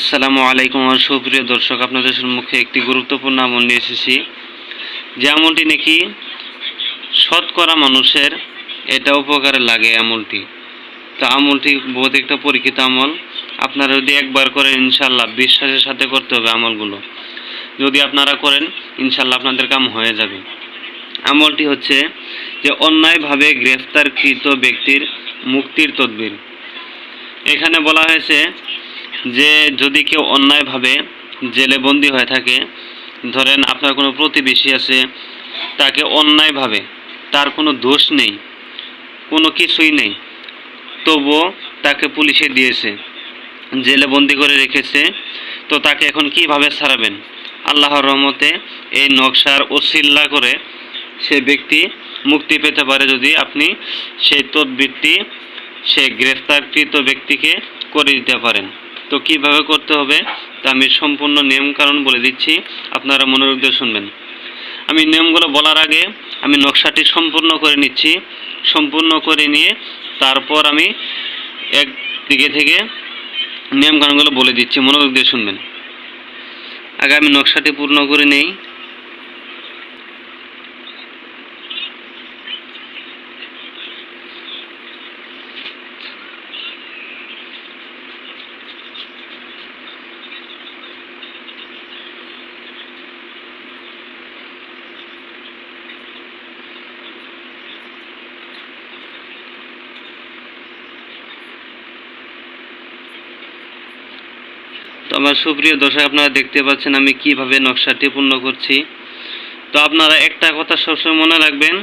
আসসালামু আলাইকুম আমার সুপ্রিয় দর্শক, আপনাদের সম্মুখে একটি গুরুত্বপূর্ণ আমল নিয়ে এসেছি। যে আমলটি নাকি শতকরা মানুষের এটা উপকারে লাগে আমলটি। তো আমলটি বহুত একটা পরীক্ষিত আমল। আপনারা যদি একবার করেন ইনশাল্লাহ বিশ্বাসের সাথে করতে হবে আমলগুলো। যদি আপনারা করেন ইনশাল্লাহ আপনাদের কাম হয়ে যাবে। আমলটি হচ্ছে যে অন্যায়ভাবে গ্রেফতারকৃত ব্যক্তির মুক্তির তদবির। এখানে বলা হয়েছে যে যদি কেউ অন্যায়ভাবে জেলে বন্দি হয়ে থাকে, ধরেন আপনার কোনো প্রতিবেশী আছে, তাকে অন্যায়ভাবে তার কোনো দোষ নেই, কোনো কিছুই নেই, তবুও তাকে পুলিশে দিয়েছে, জেলে বন্দি করে রেখেছে, তো তাকে এখন কীভাবে ছাড়াবেন? আল্লাহর রহমতে এই নকশার ওসিল্লা করে সে ব্যক্তি মুক্তি পেতে পারে যদি আপনি সেই তদবিরটি সে গ্রেফতারকৃত ব্যক্তিকে করে দিতে পারেন। তো কীভাবে করতে হবে তা আমি সম্পূর্ণ নিয়মকানুন বলে দিচ্ছি। আপনারা মনোযোগ দিয়ে শুনবেন। আমি নিয়মগুলো বলার আগে আমি নকশাটি সম্পূর্ণ করে নিচ্ছি। সম্পূর্ণ করে নিয়ে তারপর আমি এক দিকে থেকে নিয়মকানুনগুলো বলে দিচ্ছি। মনোযোগ দিয়ে শুনবেন। আগে আমি নকশাটি পূর্ণ করে নেই। তো আমার সুপ্রিয় দর্শক, আপনারা দেখতে পাচ্ছেন আমি কীভাবে নকশাটি পূর্ণ করছি। তো আপনারা একটা কথা সবসময় মনে রাখবেন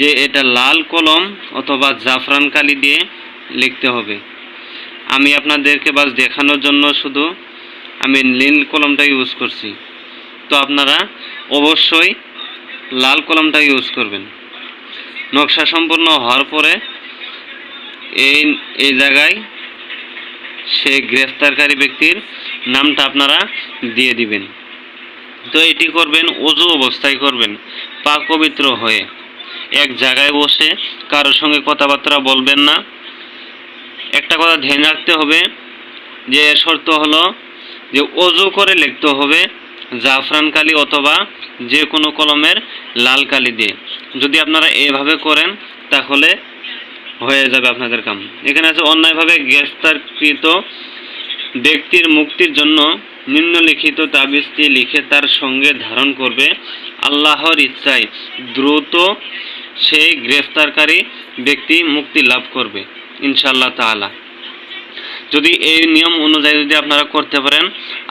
যে এটা লাল কলম অথবা জাফরান কালি দিয়ে লিখতে হবে। আমি আপনাদেরকে বাস দেখানোর জন্য শুধু আমি নীল কলমটা ইউজ করছি। তো আপনারা অবশ্যই লাল কলমটা ইউজ করবেন। নকশা সম্পূর্ণ হওয়ার পরে এই এই জায়গায় সেই গ্রেফতারকারী ব্যক্তির নামটা আপনারা দিয়ে দিবেন। তো এটি করবেন, অজু অবস্থায় করবেন, পা পবিত্র হয়ে। এক জায়গায় বসে কারোর সঙ্গে কথাবার্তা বলবেন না। একটা কথা ধ্যান রাখতে হবে, যে শর্ত হলো যে অজু করে লিখতে হবে জাফরান কালি অথবা যে কোনো কলমের লাল কালি দিয়ে। যদি আপনারা এভাবে করেন, তাহলে হয়ে যাবে আপনাদের কাম। এখানে আছে, অন্যায়ভাবে গ্রেফতারকৃত ব্যক্তির মুক্তির জন্য নিম্নলিখিত তাবিজটি লিখে তার সঙ্গে ধারণ করবে আল্লাহর ইচ্ছায়। দ্রুত সেই গ্রেফতারকারী ব্যক্তি মুক্তি লাভ করবে, ইনশাআল্লাহ তাআলা। যদি এই নিয়ম অনুযায়ী যদি আপনারা করতে পারেন,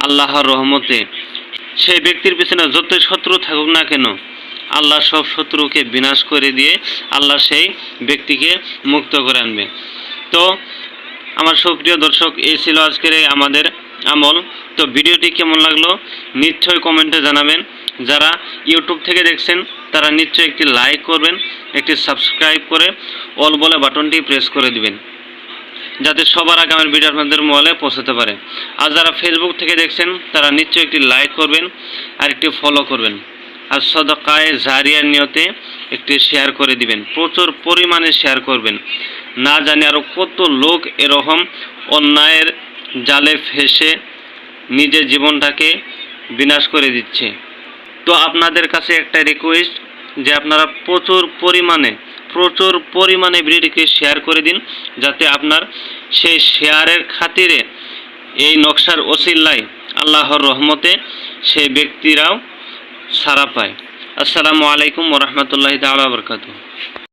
আল্লাহর রহমতে সেই ব্যক্তির পিছনে যতই শত্রু থাকুক না কেন আল্লাহ সব শত্রুকে বিনাশ করে দিয়ে আল্লাহ সেই ব্যক্তিকে মুক্ত করে আনবে। তো আমার সুপ্রিয় দর্শক, এই ছিল আজকের আমাদের আমল। তো ভিডিওটি কেমন লাগল নিশ্চয়ই কমেন্টে জানাবেন। যারা ইউটিউব থেকে দেখছেন, তারা নিশ্চয়ই একটি লাইক করবেন, একটি সাবস্ক্রাইব করে অল বলে বাটনটি প্রেস করে দিবেন, যাতে সবার আগে আমার ভিডিও আপনাদের মোবাইলে পৌঁছাতে পারে। আর যারা ফেসবুক থেকে দেখছেন, তারা নিশ্চয়ই একটি লাইক করবেন আর একটি ফলো করবেন। আর সদকায় জারিয়ার নিয়তে একটি শেয়ার করে দিবেন। প্রচুর পরিমাণে শেয়ার করবেন। না জানি আরও কত লোক এরকম অন্যায়ের জালে ফেসে নিজের জীবনটাকে বিনাশ করে দিচ্ছে। তো আপনাদের কাছে একটা রিকোয়েস্ট যে আপনারা প্রচুর পরিমাণে প্রচুর পরিমাণে ভিডিওটিকে শেয়ার করে দিন, যাতে আপনার সেই শেয়ারের খাতিরে এই নকশার ওসিল্লায় আল্লাহর রহমতে সেই ব্যক্তিরাও সারা পায়। আসসালামু আলাইকুম ওরহমতুল্লাহ তালা বরকাত